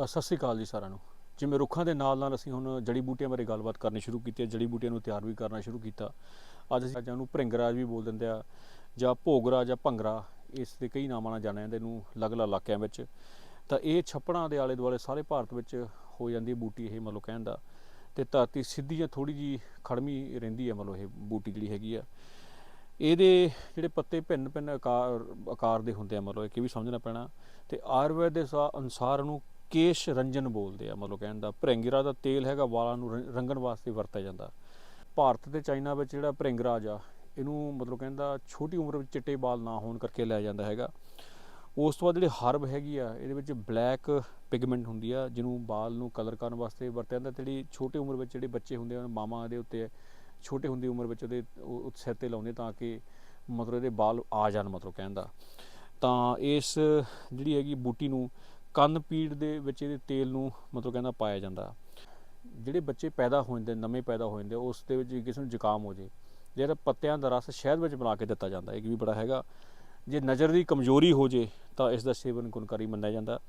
ਅ, ਸਤਿ ਸ੍ਰੀ ਅਕਾਲ ਜੀ ਸਾਰਿਆਂ ਨੂੰ। ਜਿਵੇਂ ਰੁੱਖਾਂ ਦੇ ਨਾਲ ਨਾਲ ਅਸੀਂ ਹੁਣ ਜੜੀ ਬੂਟੀਆਂ ਬਾਰੇ ਗੱਲਬਾਤ ਕਰਨੀ ਸ਼ੁਰੂ ਕੀਤੀ ਹੈ ਜੜੀ ਬੂਟੀਆਂ ਨੂੰ ਤਿਆਰ ਵੀ ਕਰਨਾ ਸ਼ੁਰੂ ਕੀਤਾ। ਅੱਜ ਅਸੀਂ ਅਜਾਂ ਨੂੰ ਭ੍ਰਿੰਗਰਾਜ ਵੀ ਬੋਲ ਦਿੰਦੇ ਆ ਜਾਂ ਭੋਗਰਾ ਜਾਂ ਭੰਗਰਾ ਇਸ ਦੇ ਕਈ ਨਾਮਾਂ ਨਾਲ ਜਾਣਿਆ ਜਾਂਦਾ ਇਹਨੂੰ ਅਲੱਗ-ਅਲੱਗ ਇਲਾਕਿਆਂ ਵਿੱਚ। ਤਾਂ ਇਹ ਛੱਪੜਾਂ ਦੇ ਆਲੇ ਦੁਆਲੇ ਸਾਰੇ ਭਾਰਤ ਵਿੱਚ ਹੋ ਜਾਂਦੀ ਹੈ ਬੂਟੀ ਇਹ ਮਤਲਬ ਕਹਿਣ ਦਾ। ਤੇ ਧਰਤੀ ਸਿੱਧੀ ਜਾਂ ਥੋੜੀ ਜੀ ਖੜਮੀ ਰਹਿੰਦੀ ਹੈ ਮਤਲਬ ਇਹ ਬੂਟੀ ਜਿਹੜੀ ਹੈਗੀ ਆ। ਇਹਦੇ ਜਿਹੜੇ ਪੱਤੇ ਭਿੰਨ ਭਿੰਨ ਆਕਾਰ ਆਕਾਰ ਦੇ ਹੁੰਦੇ ਆ ਮਤਲਬ ਇਹ ਵੀ ਸਮਝਣਾ ਪੈਣਾ। ਤੇ ਆਯੁਰਵੇਦ ਦੇ ਸਾ- ਅਨੁਸਾਰ ਉਹਨੂੰ ਕੇਸ਼ ਰੰਜਨ ਬੋਲਦੇ ਆ, ਮਤਲਬ ਕਹਿਣ ਦਾ, ਭ੍ਰਿੰਗਰਾ ਦਾ ਤੇਲ ਹੈਗਾ ਵਾਲਾਂ ਨੂੰ ਰੰਗਣ ਵਾਸਤੇ ਵਰਤਿਆ ਜਾਂਦਾ। ਭਾਰਤ ਤੇ ਚਾਈਨਾ ਵਿੱਚ ਜਿਹੜਾ ਭ੍ਰਿੰਗਰਾਜ ਆ, ਇਹਨੂੰ ਮਤਲਬ ਕਹਿੰਦਾ ਛੋਟੀ ਉਮਰ ਵਿੱਚ ਚਿੱਟੇ ਵਾਲ ਨਾ ਹੋਣ ਕਰਕੇ ਲਿਆ ਜਾਂਦਾ ਹੈਗਾ। ਉਸ ਤੋਂ ਬਾਅਦ ਜਿਹੜੇ ਹਰਬ ਹੈਗੀ ਆ, ਇਹਦੇ ਵਿੱਚ ਬਲੈਕ ਪਿਗਮੈਂਟ ਹੁੰਦੀ ਆ, ਜਿਹਨੂੰ ਵਾਲ ਨੂੰ ਕਲਰ ਕਰਨ ਵਾਸਤੇ ਵਰਤਿਆ ਜਾਂਦਾ। ਤੇ ਜਿਹੜੀ ਛੋਟੀ ਉਮਰ ਵਿੱਚ ਜਿਹੜੇ ਬੱਚੇ ਹੁੰਦੇ ਆ ਮਾਮਾ ਦੇ ਉੱਤੇ, ਛੋਟੇ ਹੁੰਦੀ ਉਮਰ ਵਿੱਚ ਉਹਦੇ, ਉਹ ਸਿਰ ਤੇ ਲਾਉਂਦੇ ਤਾਂ ਕਿ ਮਤਲਬ ਇਹਦੇ ਵਾਲ ਆ ਜਾਣ, ਮਤਲਬ ਕਹਿੰਦਾ ਤਾਂ ਇਸ ਜਿਹੜੀ ਹੈਗੀ ਬੂਟੀ ਨੂੰ ਕੰਨ ਪੀੜ ਦੇ ਵਿੱਚ ਇਹਦੇ ਤੇਲ ਨੂੰ ਮਤਲਬ ਕਹਿੰਦਾ ਪਾਇਆ ਜਾਂਦਾ। ਜਿਹੜੇ ਬੱਚੇ ਪੈਦਾ ਹੋ ਜਾਂਦੇ, ਨਵੇਂ ਪੈਦਾ ਹੋ ਜਾਂਦੇ, ਉਸ ਦੇ ਵਿੱਚ ਕਿਸੇ ਨੂੰ ਜ਼ੁਕਾਮ ਹੋ ਜੇ ਜਿਹੜਾ ਪੱਤਿਆਂ ਦਾ ਰਸ ਸ਼ਹਿਦ ਵਿੱਚ ਬਣਾ ਕੇ ਦਿੱਤਾ ਜਾਂਦਾ, ਇਹ ਵੀ ਬੜਾ ਹੈਗਾ। ਜੇ ਨਜ਼ਰ ਦੀ ਕਮਜ਼ੋਰੀ ਹੋ ਜੇ, ਤਾਂ ਇਸ ਦਾ ਸੇਵਨ ਗੁਣਕਾਰੀ ਮੰਨਿਆ ਜਾਂਦਾ।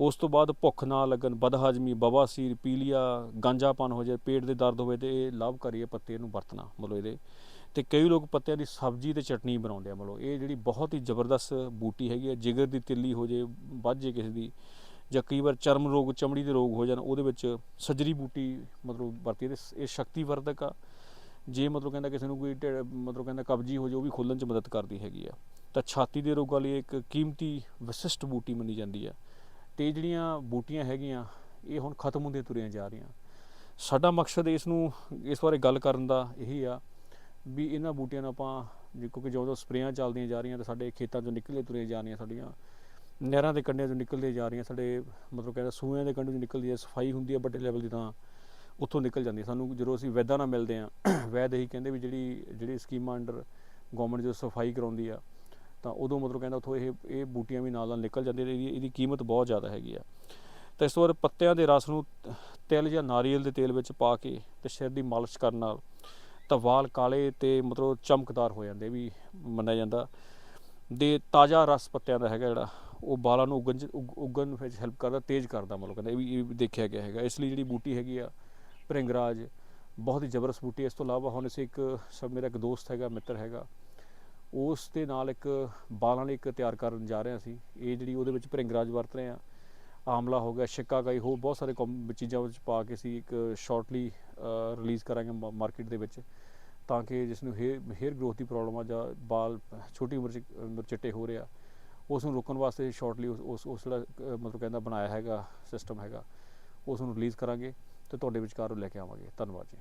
ਉਸ ਤੋਂ ਬਾਅਦ ਭੁੱਖ ਨਾ ਲੱਗਣ, ਬਦਹਾਜ਼ਮੀ ਬਵਾਸੀਰ ਪੀਲੀਆ, ਗਾਂਜਾਪਨ ਹੋ ਜਾਏ, ਪੇਟ ਦੇ ਦਰਦ ਹੋਵੇ ਤੇ ਇਹ ਲਾਭਕਾਰੀ ਹੈ ਪੱਤੇ ਨੂੰ ਵਰਤਣਾ ਮਤਲਬ ਇਹਦੇ। ਤੇ ਕਈ ਲੋਕ ਪੱਤਿਆਂ ਦੀ ਸਬਜ਼ੀ ਤੇ ਚਟਨੀ ਬਣਾਉਂਦੇ ਆ ਮਤਲਬ ਇਹ ਜਿਹੜੀ ਬਹੁਤ ਹੀ ਜ਼ਬਰਦਸਤ ਬੂਟੀ ਹੈਗੀ ਹੈ, ਜਿਗਰ ਦੀ ਤਿੱਲੀ ਹੋ ਜੇ ਵੱਧ ਜੇ ਕਿਸੇ ਦੀ, ਜਾਂ ਕਈ ਵਾਰ ਚਰਮ ਰੋਗ, ਚਮੜੀ ਦੇ ਰੋਗ ਹੋ ਜਾਣ, ਉਹਦੇ ਵਿੱਚ ਸਜਰੀ ਬੂਟੀ ਮਤਲਬ ਵਰਤੀ ਤੇ ਇਹ ਸ਼ਕਤੀਵਰਧਕ ਆ। ਜੇ ਮਤਲਬ ਕਹਿੰਦਾ ਕਿਸੇ ਨੂੰ ਕੋਈ ਢਿੱਡ- ਮਤਲਬ ਕਹਿੰਦਾ ਕਬਜੀ ਹੋ ਜੇ ਉਹ ਵੀ ਖੁੱਲਣ ਚ ਮਦਦ ਕਰਦੀ ਹੈਗੀ ਆ। ਤਾਂ ਛਾਤੀ ਦੇ ਰੋਗਾਂ ਲਈ ਇੱਕ ਕੀਮਤੀ ਵਿਸ਼ਿਸ਼ਟ ਬੂਟੀ ਮੰਨੀ ਜਾਂਦੀ ਆ। ਤੇ ਜਿਹੜੀਆਂ ਬੂਟੀਆਂ ਹੈਗੀਆਂ, ਇਹ ਹੁਣ ਖਤਮ ਹੁੰਦੀਆਂ ਤੁਰੀਆਂ ਜਾ ਰਹੀਆਂ ਸਾਡਾ ਮਕਸਦ ਇਸ ਨੂੰ, ਇਸ ਬਾਰੇ ਗੱਲ ਕਰਨ ਦਾ ਇਹੀ ਆ ਵੀ ਇਹਨਾਂ ਬੂਟੀਆਂ ਨੂੰ ਆਪਾਂ ਜੇ ਕਿਉਂਕਿ ਜਦੋਂ ਸਪਰੇਆਂ ਚੱਲਦੀਆਂ ਜਾ ਰਹੀਆਂ ਤਾਂ ਸਾਡੇ ਖੇਤਾਂ ਚੋਂ ਨਿਕਲੇ ਤੁਰੀਆਂ ਜਾ ਰਹੀਆਂ ਸਾਡੀਆਂ, ਨਹਿਰਾਂ ਦੇ ਕੰਢਿਆਂ ਚੋਂ ਨਿਕਲਦੀਆਂ ਜਾ ਰਹੀਆਂ, ਸਾਡੇ ਮਤਲਬ ਕਹਿੰਦਾ ਸੂਆਂ ਦੇ ਕੰਢੇ ਚੋਂ ਨਿਕਲਦੀ ਹੈ, ਸਫ਼ਾਈ ਹੁੰਦੀ ਹੈ ਵੱਡੇ ਲੈਵਲ ਦੀ ਤਾਂ ਉੱਥੋਂ ਨਿਕਲ ਜਾਂਦੀ ਹੈ। ਸਾਨੂੰ ਜਦੋਂ ਅਸੀਂ ਵੈਦਾਂ ਨਾਲ ਮਿਲਦੇ ਆ ਵੈਦ ਇਹੀ ਕਹਿੰਦੇ ਵੀ ਜਿਹੜੀ ਜਿਹੜੀ ਸਕੀਮਾਂ ਅੰਡਰ ਗਵਰਨਮੈਂਟ ਜੋ ਸਫ਼ਾਈ ਕਰਾਉਂਦੀ ਆ ਤਾਂ ਉਦੋਂ ਮਤਲਬ ਕਹਿੰਦਾ ਉੱਥੋਂ ਇਹ ਇਹ ਬੂਟੀਆਂ ਵੀ ਨਾਲ ਨਾਲ ਨਿਕਲ ਜਾਂਦੀਆਂ ਇਹਦੀ ਇਹਦੀ ਕੀਮਤ ਬਹੁਤ ਜ਼ਿਆਦਾ ਹੈਗੀ ਆ। ਤਾਂ ਇਸ ਤੋਂ ਬਾਅਦ ਪੱਤਿਆਂ ਦੇ ਰਸ ਨੂੰ ਤਿਲ ਜਾਂ ਨਾਰੀਅਲ ਦੇ ਤੇਲ ਵਿੱਚ ਪਾ ਕੇ ਤੇ ਸਿਰ ਦੀ ਮਾਲਿਸ਼ ਕਰਨ ਨਾਲ ਤਾਂ ਵਾਲ ਕਾਲੇ ਤੇ ਮਤਲਬ ਚਮਕਦਾਰ ਹੋ ਜਾਂਦੇ ਵੀ ਮੰਨਿਆ ਜਾਂਦਾ। ਦੇ ਤਾਜ਼ਾ ਰਸ ਪੱਤਿਆਂ ਦਾ ਹੈਗਾ ਜਿਹੜਾ, ਉਹ ਵਾਲਾਂ ਨੂੰ ਉਗਣ 'ਚ- ਉਗ- ਉਗਣ ਵਿੱਚ ਹੈਲਪ ਕਰਦਾ, ਤੇਜ਼ ਕਰਦਾ ਮਤਲਬ ਕਹਿੰਦਾ, ਇਹ ਵੀ ਇਹ ਵੀ ਦੇਖਿਆ ਗਿਆ ਹੈਗਾ। ਇਸ ਲਈ ਜਿਹੜੀ ਬੂਟੀ ਹੈਗੀ ਆ, ਭ੍ਰਿੰਗਰਾਜ, ਬਹੁਤ ਹੀ ਜ਼ਬਰਦਸਤ ਬੂਟੀ ਇਸ ਤੋਂ ਇਲਾਵਾ ਹੁਣ ਅਸੀਂ ਇੱਕ, ਸਭ ਮੇਰਾ ਇੱਕ ਦੋਸਤ ਹੈਗਾ, ਮਿੱਤਰ ਹੈਗਾ ਉਸ ਦੇ ਨਾਲ ਇੱਕ ਬਾਲਾਂ ਲਈ ਇੱਕ ਤਿਆਰ ਕਰਨ ਜਾ ਰਹੇ ਹਾਂ ਅਸੀਂ। ਇਹ ਜਿਹੜੀ ਉਹਦੇ ਵਿੱਚ ਭਰਿੰਗਰਾਜ ਵਰਤ ਰਹੇ ਹਾਂ। ਆਮਲਾ ਹੋ ਗਿਆ ਸ਼ਿਕਾਕਾਈ ਹੋ, ਬਹੁਤ ਸਾਰੇ ਕੌਮ- ਚੀਜ਼ਾਂ ਵਿੱਚ ਪਾ ਕੇ ਅਸੀਂ ਇੱਕ ਸ਼ਾਰਟਲੀ ਰਿਲੀਜ਼ ਕਰਾਂਗੇ ਮਾਰਕੀਟ ਦੇ ਵਿੱਚ ਤਾਂ ਕਿ ਜਿਸ ਨੂੰ ਹੇਅਰ ਹੇਅਰ ਗਰੋਥ ਦੀ ਪ੍ਰੋਬਲਮ ਆ ਜਾਂ ਬਾਲ ਛੋਟੀ ਉਮਰ 'ਚ ਚਿੱਟੇ ਹੋ ਰਹੇ ਆ, ਉਸ ਨੂੰ ਰੋਕਣ ਵਾਸਤੇ ਸ਼ਾਰਟਲੀ ਉਸ ਉਸ ਜਿਹੜਾ ਮਤਲਬ ਕਹਿੰਦਾ ਬਣਾਇਆ ਹੈਗਾ ਸਿਸਟਮ ਹੈਗਾ, ਉਸ ਨੂੰ ਰਿਲੀਜ਼ ਕਰਾਂਗੇ ਤੇ ਤੁਹਾਡੇ ਵਿਚਕਾਰ ਉਹ ਲੈ ਕੇ ਆਵਾਂਗੇ। ਧੰਨਵਾਦ ਜੀ।